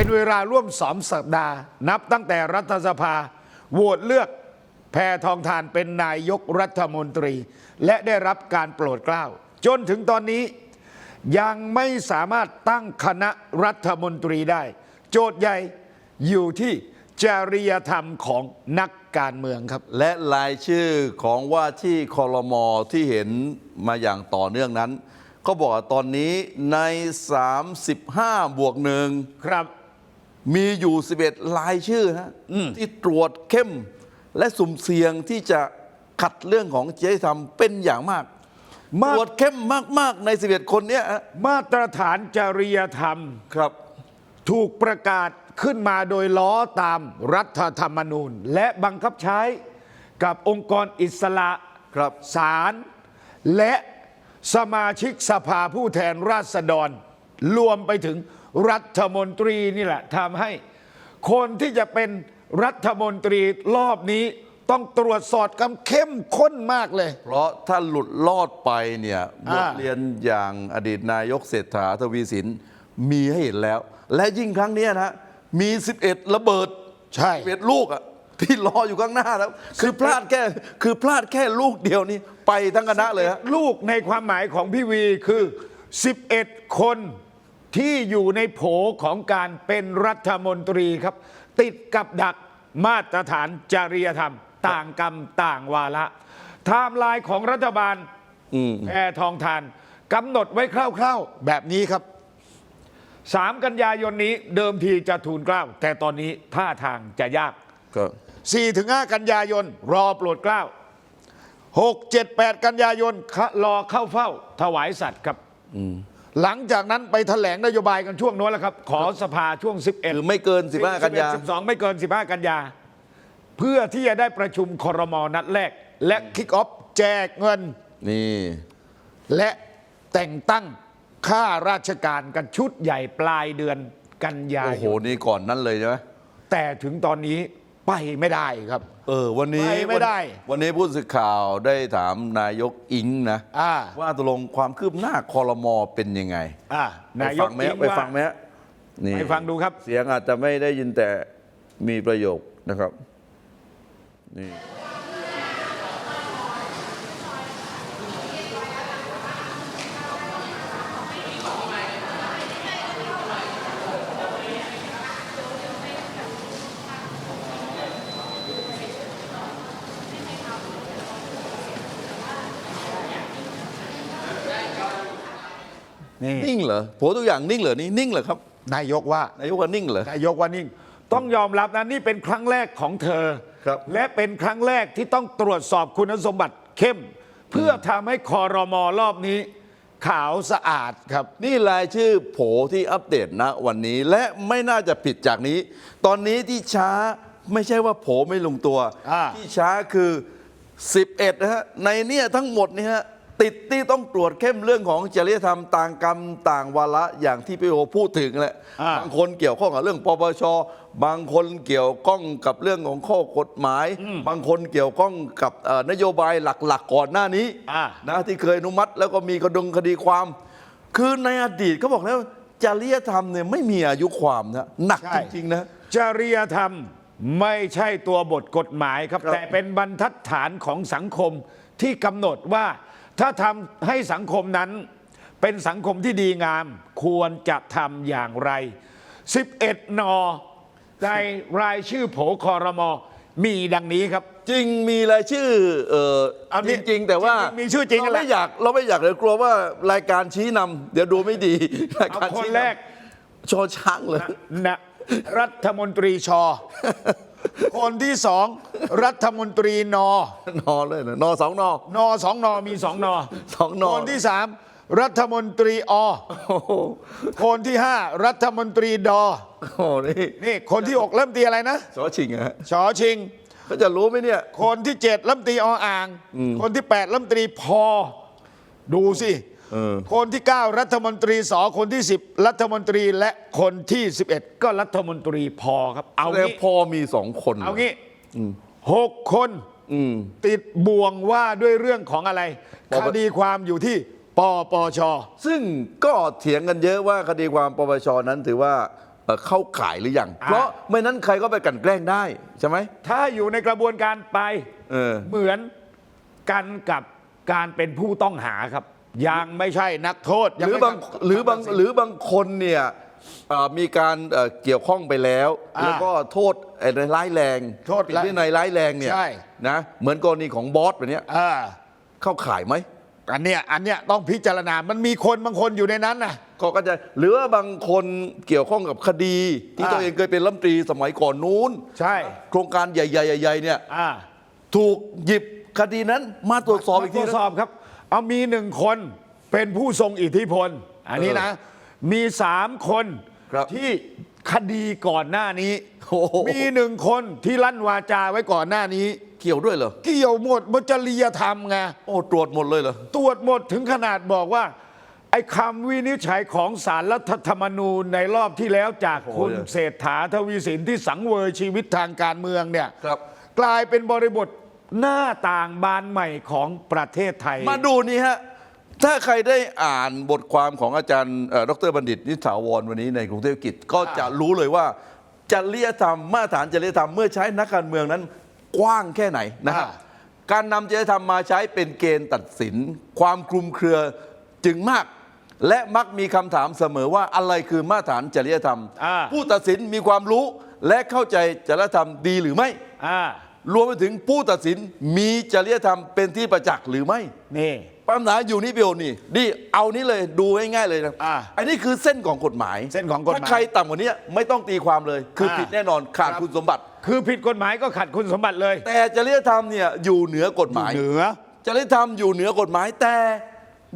เป็นเวลาร่วมสองสัปดาห์ นับตั้งแต่รัฐสภาโหวตเลือกแพทองทานเป็นนายกรัฐมนตรี และได้รับการโปรดเกล้า จนถึงตอนนี้ยังไม่สามารถตั้งคณะรัฐมนตรีได้ โจทย์ใหญ่อยู่ที่จริยธรรมของนักการเมืองครับ และรายชื่อของว่าที่คอรมอที่เห็นมาอย่างต่อเนื่องนั้น ก็บอกว่าตอนนี้ใน 35 บวกหนึ่งครับ มีอยู่ 11 รายชื่อฮะที่ตรวจเข้ม และสุ่มเสี่ยงที่จะขัดเรื่องของจริยธรรมเป็นอย่างมากมากตรวจเข้มมาก ๆ ใน 11 คนเนี้ยฮะมาตรฐานจริยธรรมครับ ถูกประกาศขึ้นมาโดยล้อตามรัฐธรรมนูญ และบังคับใช้กับองค์กรอิสระครับศาลและสมาชิกสภาผู้แทนราษฎร รวมไปถึง รัฐมนตรีนี่แหละทำให้คนที่จะเป็นรัฐมนตรีรอบนี้ต้องตรวจสอบกันเข้มข้นมากเลย เพราะถ้าหลุดลอดไปเนี่ยบอ่าทเรียนอย่างอดีตนายกเศรษฐาทวีสินมีให้เห็นแล้ว และยิ่งครั้งเนี้ยนะมี 11 ระเบิดใช่11ลูกอะที่รออยู่ข้างหน้าแล้ว คือพลาดแค่คือพลาดแค่ลูกเดียวนี่ไปทั้งคณะเลยฮะลูกในความหมายของพี่วีคือ 11 คน ที่อยู่ในโผของการเป็นรัฐมนตรีครับ ติดกับดักมาตรฐานจริยธรรม ต่างกรรมต่างวาระไทม์ไลน์ของรัฐบาลอืมแพทองทานกำหนดไว้คร่าวๆ แบบนี้ครับ 3 กันยายนนี้เดิมทีจะทูลเกล้า แต่ตอนนี้ท่าทางจะยากก็4-5กันยายน รอโปรดเกล้า6 7 8 กันยายนขะรอเข้าเฝ้า ถวายสัตว์ครับ หลังจากนั้นไปแถลงนโยบายกันช่วงโน้นแล้วครับ ขอสภาช่วง 11คือไม่เกิน 15 กันยา12 ไม่เกิน 15 กันยา เพื่อที่จะได้ประชุมครมนัดแรก และคิกออฟแจกเงินนี่ และแต่งตั้งข้าราชการกันชุดใหญ่ปลายเดือนกันยาโอ้ยโหนนี่ก่อนนั้นเลยใช่ไหมแต่ถึงตอนนี้ ไปไม่ได้ครับ เออวันนี้ไปไม่ได้ วันวันนี้ผู้สื่อข่าวได้ถามนายกอิงนะ อ่าว่าตกลงความคืบหน้าคอรมอเป็นยังไงอ่าไปนายฟักงไหมอิฮะงไปว่า ฟังไหมฮะนี่ไปฟังดูครับ เสียงอาจจะไม่ได้ยินแต่มีประโยคนะครับนี่ นี่นิ่งเหรอโผทุกอย่างนิ่งเหรอนี่นิ่งเหรอครับนายกว่านายกว่านิ่งเหรอนายกว่านิ่ง ต้องยอมรับนะนี่เป็นครั้งแรกของเธอ ครับ และเป็นครั้งแรกที่ต้องตรวจสอบคุณสมบัติเข้ม เพื่อทำให้คอรมอรอบนี้ ขาวสะอาดครับ นี่รายชื่อโผที่อัปเดตนะวันนี้และไม่น่าจะผิดจากนี้ ตอนนี้ที่ช้าไม่ใช่ว่าโผไม่ลงตัว อ่า ที่ช้าคือ 11นะฮะในเนี่ยทั้งหมดเนี่ยฮะ ติดที่ต้องตรวจเข้มเรื่องของจริยธรรมต่างกรรมต่างวาระอย่างที่พี่โอพูดถึงแหละอ่า บางคนเกี่ยวข้องกับเรื่องปปชบางคนเกี่ยวข้องกับเรื่องของข้อกฎหมาย บางคนเกี่ยวข้องกับเอ่อนโยบายหลักๆ ก่อนหน้านี้อ่า นะที่เคยอนุมัติแล้วก็มีกระดงคดีความ คือในอดีตเขาบอกแล้วจริยธรรมเนี่ยไม่มีอายุความนะหนักใช่ จริงๆนะ จริยธรรมไม่ใช่ตัวบทกฎหมายครับ ครับ แต่เป็นบรรทัดฐานของสังคมที่กำหนดว่า ถ้าทำให้สังคมนั้นเป็นสังคมที่ดีงาม ควรจะทำอย่างไร 11 นอในรายชื่อโผคอรมอมีดังนี้ครับ จริงมีรายชื่อเออเอานี่จริงๆแต่ว่าจริงๆมีชื่อจริงเราแหละไม่อยากเราไม่อยากเลยกลัวว่ารายการชี้นำเดี๋ยวดูไม่ดีรายเอาการคนชี้แรกชอช้างเลยนะรัฐมนตรีชอ คนที่สองรัฐมนตรีนอ นอเลยนะนอสองนอ นอสองนอมีสองนอสองนอ คนที่สามรัฐมนตรีอ โอ้โหคนที่ห้ารัฐมนตรีดอ โอ้โหนี่นี่คนที่หกเริ่มตีอะไรนะสอชิงอะฮะชอชิง เขาจะรู้ไหมเนี่ย คนที่เจ็ดเริ่มตีออ่าง คนที่แปดเริ่มตรีพอ ดูสิเออ คนที่เก้ารัฐมนตรีสอคนที่สิบรัฐมนตรีและคนที่สิบเอ็ดก็รัฐมนตรีพอครับ เอาแต่งี้พอมีสองคนเอางี้หกคนอืม ติดบ่วงว่าด้วยเรื่องของอะไรปป คดีความอยู่ที่ปปช ซึ่งก็เถียงกันเยอะว่าคดีความปปชนั้นถือว่าเอ่อเข้าข่ายหรือยัง อ่า เพราะไม่นั้นใครก็ไปกลันแกล้งได้ ใช่ไหมถ้าอยู่ในกระบวนการไป เออ เหมือนกันกับการเป็นผู้ต้องหาครับ ยังไม่ใช่นักโทษหยัรือไม่บางหรือบางหรือบางคนเนี่ยเอ่อมีการเอ่อเกี่ยวข้องไปแล้ว อ่าแล้วก็โทษไอ้ร้ายแรงโทษผิดวินัยร้ายแรงเนี่ยใช่ นะเหมือนกรณีของบอสแบบเนี้ยเออเข้าข่ายไหมอันเนี้ยอันเนี้ยต้องพิจารณา มันมีคนบางคนอยู่ในนั้นนะ ก็ก็จะหรือว่าบางคนเกี่ยวข้องกับคดี ที่อ่า ตัวเองเคยเป็นรัฐมนตรีสมัยก่อนนู้น ใช่โครงการใหญ่ๆใหญ่ๆเนี่ยอ่าถูกหยิบคดีนั้นมาตรวจสอบอีกตทีรวจนะสอบครับ เอามีหนึ่งคนเป็นผู้ทรงอิทธิพล อันนี้นะ มีสามคนครับ ที่คดีก่อนหน้านี้ โอ้โหมีหนึ่งคนที่ลั่นวาจาไว้ก่อนหน้านี้ เกี่ยวด้วยเหรอ เกี่ยวหมดบจริยธรรมไง โอ้ตรวจหมดเลยเหรอ ตรวจหมดถึงขนาดบอกว่า ไอ้คำวินิจฉัยของสารรัฐธรรมนูญในรอบที่แล้วจากโอ้โหคุณเศรษฐาทวีสินที่สังเวยชีวิตทางการเมืองเนี่ยครับ กลายเป็นบริบท หน้าต่างบานใหม่ของประเทศไทย มาดูนี่ฮะ ถ้าใครได้อ่านบทความของอาจารย์เอ่อดรบัณฑิตนิสถาวรวันนี้ในกรุงเทพกิจก็จะรู้เลยว่าจริยธรรมมาตรฐานจริยธรรมเมื่อใช้นักการเมืองนั้นกว้างแค่ไหนนะครับอ่า การนำจริยธรรมมาใช้เป็นเกณฑ์ตัดสิน ความคลุมเครือจึงมาก และมักมีคำถามเสมอว่าอะไรคือมาตรฐานจริยธรรม อ่า ผู้ตัดสินมีความรู้และเข้าใจจริยธรรมดีหรือไม่ อ่า รวมไปถึงผู้ตัดสินมีจริยธรรมเป็นที่ประจักษ์หรือไม่นี่ ปัญหาอยู่นี่พี่โอนี่นี่เอานี้เลยดูง่ายๆเลยนะอ่าอันนี้คือเส้นของกฎหมายเส้นของกฎหมาย ถ้าใครต่ำกว่านี้ไม่ต้องตีความเลย คืออ่าผิดแน่นอนขาดครับคุณสมบัติ คือผิดกฎหมายก็ขัดคุณสมบัติเลยแต่จริยธรรมเนี่ยอยู่เหนือกฎหมาย เหนือ จริยธรรมอยู่เหนือกฎหมายแต่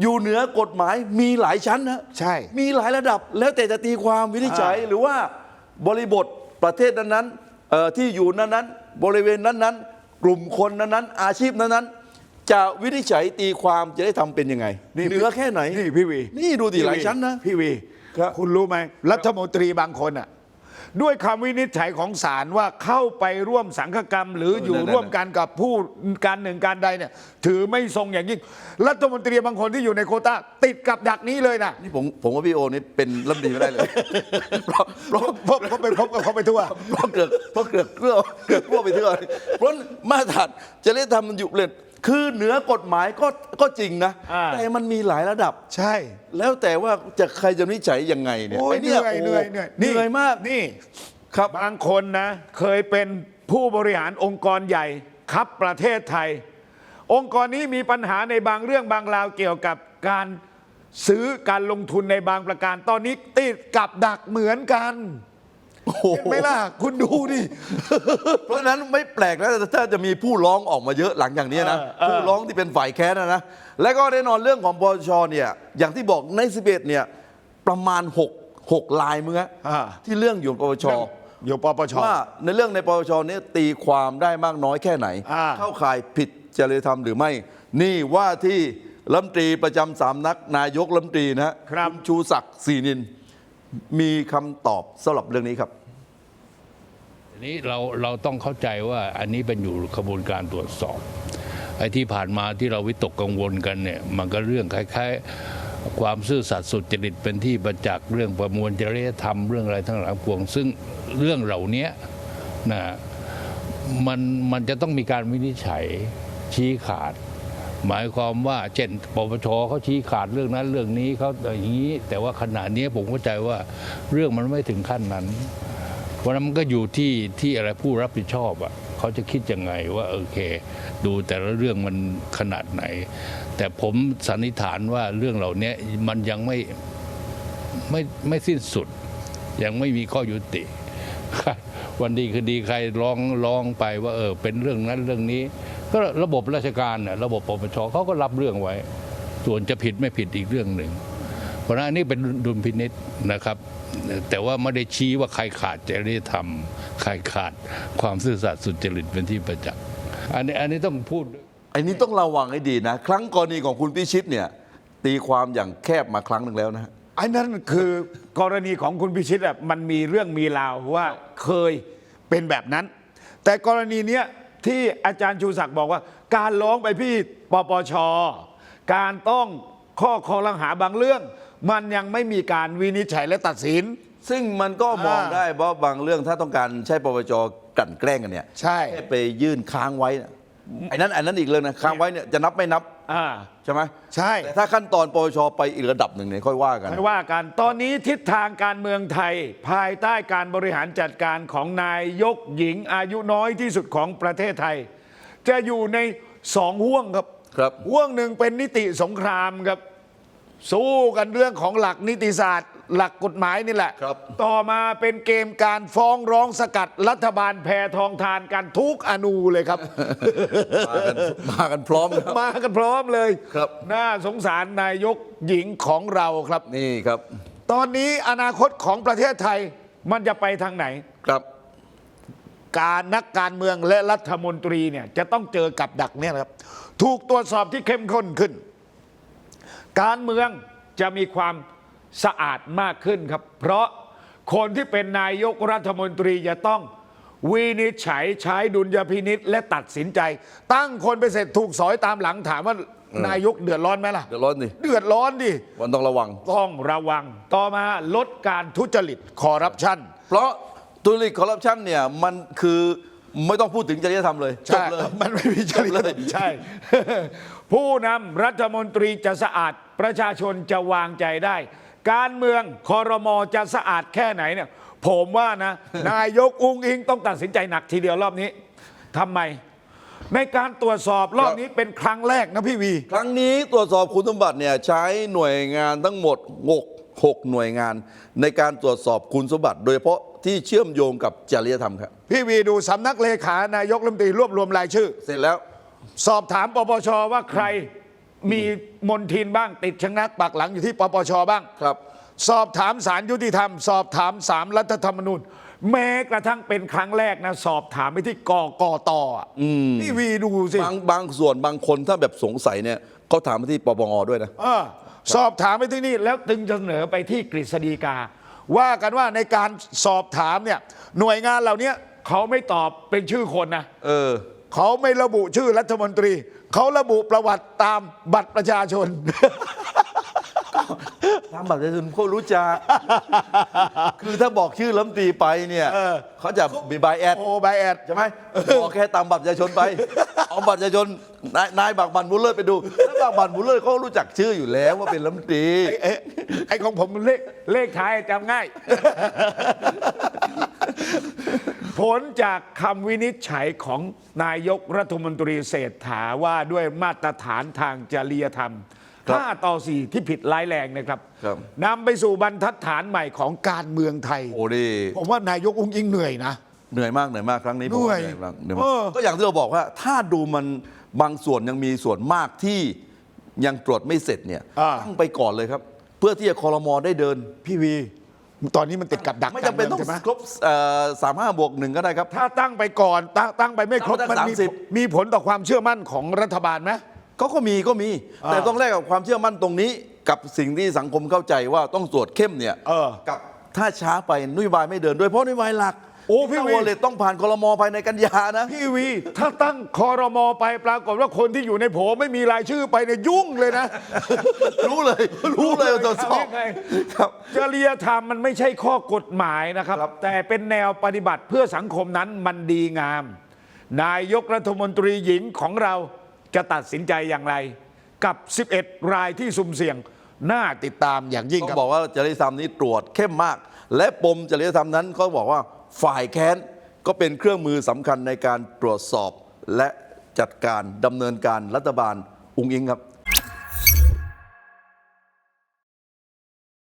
อยู่เหนือกฎหมายมีหลายชั้นนะใช่มีหลายระดับแล้วแต่จะตีความวินิจฉัยอ่าหรือว่าบริบทประเทศนั้นๆเอ่อที่อยู่นั้นๆ บริเวณนั้นๆ กลุ่มคนนั้นๆ อาชีพนั้นๆ จะวินิจฉัยตีความจะได้ทำเป็นยังไงเหนือแค่ไหนนี่พี่วีนี่ดูดิพี่วีหลายชั้นนะ พี่วีครับ คุณรู้ไหมรัฐมนตรีบางคนอะ ด้วยคำวินิจฉัยของศาลว่าเข้าไปร่วมสังฆกรรม หรืออยู่ร่วมกันกับผู้การหนึ่งการใดเนี่ยถือไม่ทรงอย่างยิ่งรัฐมนตรีบางคนที่อยู่ในโควต้าติดกับดักนี้เลยนะนี่ผมผมว่าพี่โอนี่เป็นรัฐมนตรีไม่ได้เลยเพราะเพราะเพราะเพราะไปพบกับเขาไปทั่วเพราะเกิดเพราะเกิดเกลือเกิดกลัวไปเถื่อนเพราะมาตรฐานจริยธรรมมันอยู่เลย คือเหนือกฎหมายก็ก็จริงนะ อ่า แต่มันมีหลายระดับ ใช่ แล้วแต่ว่าจะใครจะวินิจฉัยยังไงเนี่ยโอ้ยไอ้เหนื่อยเหนื่อยเหนื่อยเหนื่อยมากนี่ ครับ บางคนนะ เคยเป็นผู้บริหารองค์กรใหญ่ครับประเทศไทย องค์กรนี้มีปัญหาในบางเรื่องบางราวเกี่ยวกับการซื้อการลงทุนในบางประการ ตอนนี้ติดกับดักเหมือนกันโอ้โห เห็นไหมล่ะ คุณดูดิ เพราะฉะนั้นไม่แปลกนะถ้าจะมีผู้ร้องออกมาเยอะหลังอย่างนี้นะ เออเออ ผู้ร้องที่เป็นฝ่ายแค้นนะนะ และก็แน่นอนเรื่องของปปชเนี่ย อย่างที่บอกในสิบเอ็ดเนี่ย ประมาณ 6 6ลายมึงฮะอ่า ที่เรื่องอยู่ปปช อยู่ปปช ว่าในเรื่องในปปชเนี่ยตีความได้มากน้อยแค่ไหน อ่า เข้าข่ายผิดจริยธรรมหรือไม่ นี่ว่าที่รัฐมนตรีประจำสามนักนายกรัฐมนตรีนะฮะครับ ณชูศักดิ์ศรีนิน มีคำตอบสำหรับเรื่องนี้ครับอันนี้เราเราต้องเข้าใจว่าอันนี้เป็นอยู่กระบวนการตรวจสอบไอ้ที่ผ่านมาที่เราวิตกกังวลกันเนี่ยมันก็เรื่องคล้ายๆ ความซื่อสัตย์สุจริตเป็นที่ประจักษ์เรื่องประมวลจริยธรรมเรื่องอะไรทั้งหลายปวง ซึ่งเรื่องเหล่านี้นะมันมันจะต้องมีการวินิจฉัยชี้ขาด หมายความว่าเช่นปปชเขาชี้ขาดเรื่องนั้นเรื่องนี้เขาอย่างนี้ แต่ว่าขณะนี้ผมเข้าใจว่าเรื่องมันไม่ถึงขั้นนั้นเพราะนั้นมันก็อยู่ที่ที่อะไรผู้รับผิดชอบอะเขาจะคิดยังไงว่าโอเค ดูแต่ละเรื่องมันขนาดไหน แต่ผมสันนิษฐานว่าเรื่องเหล่านี้มันยังไม่ไม่ไม่สิ้นสุด ยังไม่มีข้อยุติวันดีคือดีใครร้องร้องไปว่าเออเป็นเรื่องนั้นเรื่องนี้ ก็ระบบราชการน่ะระบบปปชเขาก็รับเรื่องไว้ ส่วนจะผิดไม่ผิดอีกเรื่องหนึ่ง เพราะฉะนั้นอันนี้เป็นดุลพินิษนะครับ แต่ว่าไม่ได้ชี้ว่าใครขาดจริยธรรม ใครขาดความซื่อสัตย์สุจริตเป็นที่ประจักษ์อันนี้อันนี้ต้องพูดไอ้นี้ต้องระวังให้ดีนะ ครั้งกรณีของคุณพิชิตเนี่ยตีความอย่างแคบมาครั้งหนึ่งแล้วนะฮะไอ้นั่นคือกรณีของคุณพิชิตอะมันมีเรื่องมีราวว่าเคยเป็นแบบนั้น แต่กรณีเนี้ย ที่อาจารย์ชูศักดิ์บอกว่า การร้องไปพี่ปปช การต้องข้อคอลังหาบางเรื่อง มันยังไม่มีการวินิจฉัยและตัดสิน ซึ่งมันก็มองอ่าได้เพราะบางเรื่องถ้าต้องการใช้ปปชกลั่นแกล้งกันเนี่ยใช่ แค่ไปยื่นค้างไว้นะไอ้นั้นไอ้นั้นอีกเรื่องนะค้างไว้เนี่ยจะนับไม่นับ อ่าใช่ไหมใช่ แต่ถ้าขั้นตอนปปชไปอีกระดับหนึ่งเนี่ยค่อยว่ากัน ไม่ว่ากัน ตอนนี้ทิศทางการเมืองไทย ภายใต้การบริหารจัดการของนายยกหญิงอายุน้อยที่สุดของประเทศไทย จะอยู่ในสองห่วงครับครับ ห่วงหนึ่งเป็นนิติสงครามครับ สู้กันเรื่องของหลักนิติศาสตร์ หลักกฎหมายนี่แหละ ครับ ต่อมาเป็นเกมการฟ้องร้องสกัดรัฐบาลแพทองทานกันทุกอนูเลยครับ มากันมากันพร้อมครับ มากันพร้อมเลยครับ น่าสงสารนายกหญิงของเราครับ นี่ครับตอนนี้อนาคตของประเทศไทยมันจะไปทางไหน ครับ การนักการเมืองและรัฐมนตรีเนี่ยจะต้องเจอกับดักเนี่ยนะครับ ถูกตรวจสอบที่เข้มข้นขึ้น การเมืองจะมีความ สะอาดมากขึ้นครับ เพราะคนที่เป็นนายกรัฐมนตรีจะต้องวินิจฉัยใช้ดุลยพินิษและตัดสินใจ ตั้งคนไปเสร็จถูกสอยตามหลังถามว่านายกเดือดร้อนไหมล่ะ เดือดร้อนดิ เดือดร้อนดิวันต้องระวัง ต้องระวัง ต่อมาลดการทุจริตคอร์รัปชัน เพราะทุจริตคอร์รัปชันเนี่ยมันคือไม่ต้องพูดถึงจริยธรรมเลยจบใช่เลย มันไม่มีจริยจบธเลรยรมใช่ ผู้นำรัฐมนตรีจะสะอาดประชาชนจะวางใจได้ การเมืองคอรมอจะสะอาดแค่ไหนเนี่ย ผมว่านะ นายกอุ้งอิงต้องตัดสินใจหนักทีเดียวรอบนี้ทำไม ในการตรวจสอบรอบนี้เป็นครั้งแรกนะพี่วี ครั้งนี้ตรวจสอบคุณสมบัติเนี่ยใช้หน่วยงานทั้งหมดหกหกหน่วยงาน ในการตรวจสอบคุณสมบัติ โดยเฉพาะที่เชื่อมโยงกับจริยธรรมครับ พี่วีดูสำนักเลขานายกรัฐมนตรีรวบรวมรายชื่อ เสร็จแล้ว สอบถามปปชว่าใคร มีมนทินบ้างติดชะงักปักหลังอยู่ที่ปปชบ้าง ครับ สอบถามสารยุติธรรม สอบถามสามรัฐธรรมนูญ แม้กระทั่งเป็นครั้งแรกนะสอบถามไปที่กกตอะนี่วีดูสิ บางบางส่วนบางคนถ้าแบบสงสัยเนี่ยเขาถามมาที่ปปงด้วยนะ เออสอบถามไปที่นี่แล้วจึงจะเสนอไปที่กฤษฎีกา ว่ากันว่าในการสอบถามเนี่ยหน่วยงานเหล่านี้เขาไม่ตอบเป็นชื่อคนนะ เออ เขาไม่ระบุชื่อรัฐมนตรี เขาระบุประวัติตามบัตรประชาชนตามบัตรประชาชนเขารู้จัก คือถ้าบอกชื่อล้ำตรีไปเนี่ยเออ เขาจะมีบายแอด โอ้ใบแอด ใช่ไหมบอกแค่ตามบัตรประชาชนไป เอาบัตรประชาชนนายนายบักบันบุลเลอร์ไปดูแล้วบักบันบุลเลอร์เขารู้จักชื่ออยู่แล้วว่าเป็นล้ำตรีไอ้ไอ้ไอ้ของผมมันเลขเลขท้ายจำง่าย ผลจากคำวินิจฉัยของนายกรัฐมนตรีเศรษฐาว่าด้วยมาตรฐานทางจริยธรรมครับ5ต่อ 4 ที่ผิดร้ายแรงนะครับครับ นำไปสู่บรรทัดฐานใหม่ของการเมืองไทย โอ้ดิผมว่านายกอุ้งอิงเหนื่อยนะ เหนื่อยมากเหนื่อยมากครั้งนี้ผมว่าเหนื่อยมากเหนื่อยเอมากอก็อย่างที่เราบอกว่าถ้าดูมันบางส่วนยังมีส่วนมากที่ยังตรวจไม่เสร็จเนี่ยอ่า ตั้งไปก่อนเลยครับ เพื่อที่จะคอรมอได้เดิน พี่วี ตอนนี้มันติดกับดักไม่จำเป็นต้องการมืใช่ไหมครบสามห้าบวกหนึ่งก็ได้ครับ ถ้าตั้งไปก่อนตั้งตั้งไปไม่ครบตั้งมันตั้งมี30มีผลต่อความเชื่อมั่นของรัฐบาลไหมเขาก็มีก็มีอ่าแต่ต้องแลกกับความเชื่อมั่นตรงนี้ กับสิ่งที่สังคมเข้าใจว่าต้องตรวจเข้มเนี่ยเออกับถ้าช้าไปนโยบายไม่เดินโดยเฉพาะนโยบายหลัก โอ้พี่วี วอลเล็ตต้องผ่านคอรมอภายในกันยานะ พี่วี ถ้าตั้งคอรมอไปปรากฏว่าคนที่อยู่ในโผไม่มีรายชื่อไปเนี่ยยุ่งเลยนะ รู้เลย รู้เลยว่าตรวจสอบทำยังไง ครับ จริยธรรมมันไม่ใช่ข้อกฎหมายนะครับ ครับ แต่เป็นแนวปฏิบัติเพื่อสังคมนั้นมันดีงาม นายกรัฐมนตรีหญิงของเราจะตัดสินใจอย่างไร กับ 11 รายที่สุ่มเสี่ยงน่าติดตามอย่างยิ่งต้อครับ งบอกว่าจริยธรรมนี้ตรวจเข้มมาก และปมจริยธรรมนั้นเขาบอกว่า ฝ่ายแค้นก็เป็นเครื่องมือสำคัญในการตรวจสอบและจัดการดำเนินการรัฐบาลอุงอิงครับ